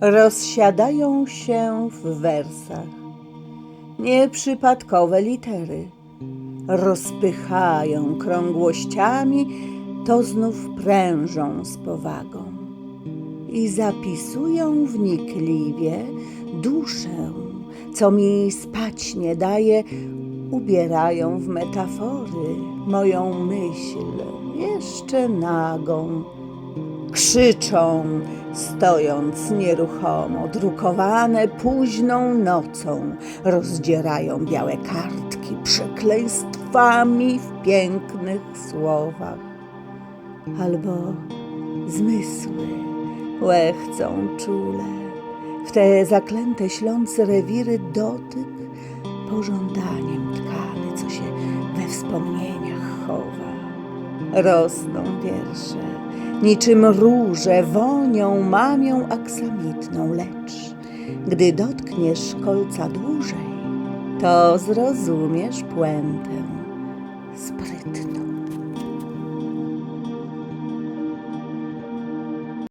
rozsiadają się w wersach. Nieprzypadkowe litery rozpychają krągłościami, to znów prężą z powagą i zapisują wnikliwie duszę, co mi spać nie daje, ubierają w metafory moją myśl, jeszcze nagą. Krzyczą, stojąc nieruchomo, drukowane późną nocą, rozdzierają białe kartki przekleństwami w pięknych słowach. Albo zmysły łechcą czule, w te zaklęte ślące rewiry dotyk pożądaniem tkany, co się we wspomnieniach chowa. Rosną wiersze, niczym róże wonią mamią aksamitną, lecz gdy dotkniesz kolca dłużej, to zrozumiesz puentę sprytną.